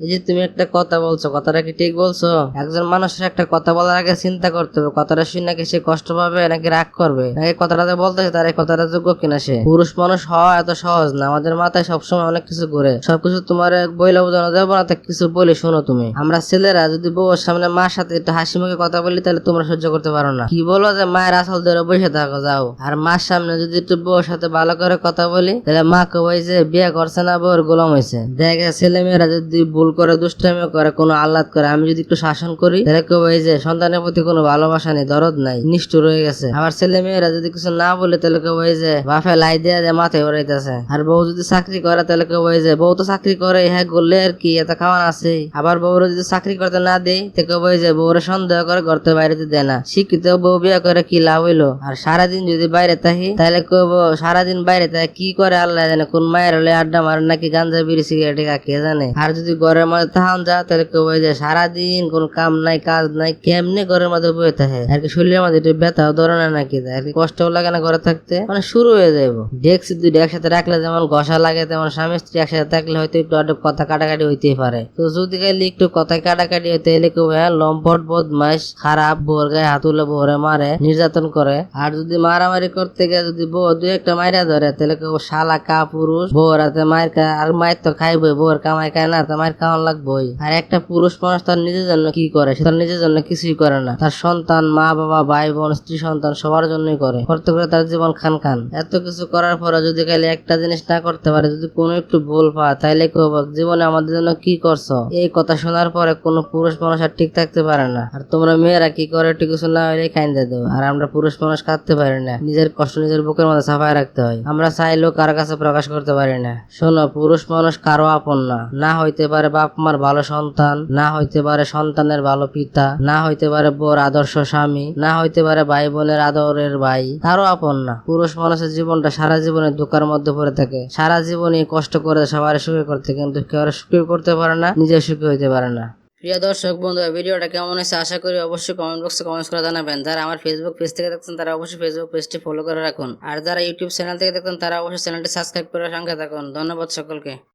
এই যে তুমি একটা কথা বলছো, কথাটা কি ঠিক বলছো? একজন মানুষের একটা কথা বলার আগে চিন্তা করতে হবে, কথাটা শুনে নাকি সে কষ্ট পাবে নাকি রাগ করবে? নাকি কথাটা যে বলতেছে তার এই কথাটা যোগ্য কিনা সে? পুরুষ মানুষ হওয়া এত সহজ না, আমাদের মাথায় সবসময় অনেক কিছু ঘুরে। সবকিছু তোমার বইলে বোঝানো যাব না তাই কিছু বলি শোনো তুমি। আমরা ছেলেরা যদি বউর সামনে মার সাথে একটু হাসি মুখে কথা বলি, তাহলে তোমরা সহ্য করতে পারো না। কি বলো যে মায়ের আসল ধরে বসে থাকো, যাও। আর মার সামনে যদি একটু বউর সাথে ভালো করে কথা বলি, তাহলে মা কই যে, বিয়ে করছে না বউর গোলাম হয়েছে। দেখে ছেলে মেয়েরা যদি ভুল করে, দুষ্টামি করে, কোনো আহ্লাদ করে, আমি যদি একটু শাসন করি, তাহলে কই যে সন্তানের প্রতি কোনো ভালোবাসা নেই, দরদ নাই, নিষ্ঠুর হয়ে গেছে। আবার ছেলে মেয়েরা যদি কিছু না বলে, তাহলে কই যে বাপে লাই দিয়ে দেয় মাথায় উড়াইতেছে আর বউ যদি চাকরি করে, তাহলে কই যে বউ তো চাকরি করে হ্যাঁ করলে আর কি, এত খাওয়ান আছে আবার বউর যদি চাকরি করতে না দেই তো কেউ কই যে বউরে সন্দেহ করে ঘরতে বাইরে দেয় না। শিক্ষিত বউ বিয়ে করে কি লাভ হইল? আর সারাদিন যদি বাইরে থাকি, তাহলে কব সারাদিন বাইরে থাকে, কি করে আল্লাহ জানে, কোন মায়ের হলে আড্ডা মারে নাকি গাঞ্জা, বিড়ি, সিগারেট কে জানে? আর যদি ঘরের মধ্যে থাকুন যা, তাহলে কব যে সারাদিন কোন কাম নাই, কাজ নাই, কেমনি ঘরের মধ্যে বয়ে থাকে? আর কি শরীরের মধ্যে একটু ব্যথাও ধরে না নাকি আর কি কষ্টও লাগে না ঘরে থাকতে? মানে শুরু হয়ে যাব ডেস্ক দুটো একসাথে রাখলে যেমন ঘষা লাগে, তেমন স্বামী স্ত্রী একসাথে থাকলে হয়তো একটু আধটু কথা কাটাকাটি হইতেই পারে। তো যদি খালি একটু কথা কাটাকাটি হইতে এলে কেউ হ্যাঁ? লম্পট বদমাস খারাপ, বোর গায়ে হাত তুলে বোরে মারে, নির্যাতন করে। আর যদি মারামারি করতে গিয়ে যদি বউ দুই একটা মাইরা ধরে, তাহলে কেউ শালা কা পুরুষ বউর হাতে মায়ের আর মায়ের তো খাইবই, বউর কামাই খায় না, তো মায়ের খাওয়ান লাগবই। আর একটা পুরুষ মানুষ তার নিজের জন্য কি করে? সে তার নিজের জন্য কিছুই করে না। তার সন্তান, মা, বাবা ভাই বোন স্ত্রী সন্তান সবার জন্যই করে। করতে করে তার জীবন খান খান এত কিছু করার পরে যদি খালি একটা জিনিস না করতে পারে, যদি কোনো একটু ভুল পা তাইলে কেউ জীবনে আমাদের জন্য কি করছ? এই কথা শোনার পরে কোনো পুরুষ মানুষ আর ঠিক থাকতে পারে না। আর তোমরা মেয়েরা কি করে? একটু কিছু না হলে খাইন দেবো আর আমরা পুরুষ মানুষ খাটতে পারি না। নিজের কষ্ট নিজের বুকের মধ্যে সাফাই রাখতে হয়। আমরা চাইলেও কারও কাছে প্রকাশ করতে পারি না। শোনো, পুরুষ মানুষ কারও আপন না। না হইতে পারে বাপ মার ভালো সন্তান, না হইতে পারে সন্তানের ভালো পিতা, না হইতে পারে বোর আদর্শ স্বামী, না হইতে পারে ভাই বোনের আদরের ভাই কারও আপন না। পুরুষ মানুষের জীবনটা সারা জীবনে দুঃখের মধ্যে পড়ে থাকে। সারা জীবনই কষ্ট করে সবার সুখী করতে, কিন্তু কেউ সুখী করতে পারে না, নিজে সুখী হইতে পারে না। প্রিয় দর্শক বন্ধু ভিডিওটা কেমন হয়েছে আশা করি অবশ্যই কমেন্ট বক্সে কমেন্টস করে জানাবেন। যারা আমার ফেসবুক পেজ থেকে দেখছেন, তারা অবশ্যই ফেসবুক পেজটি ফলো করে রাখুন। আর যারা ইউটিউব চ্যানেল থেকে দেখছেন, তারা অবশ্যই চ্যানেলটি সাবস্ক্রাইব করে সঙ্গে থাকুন। ধন্যবাদ সকলকে।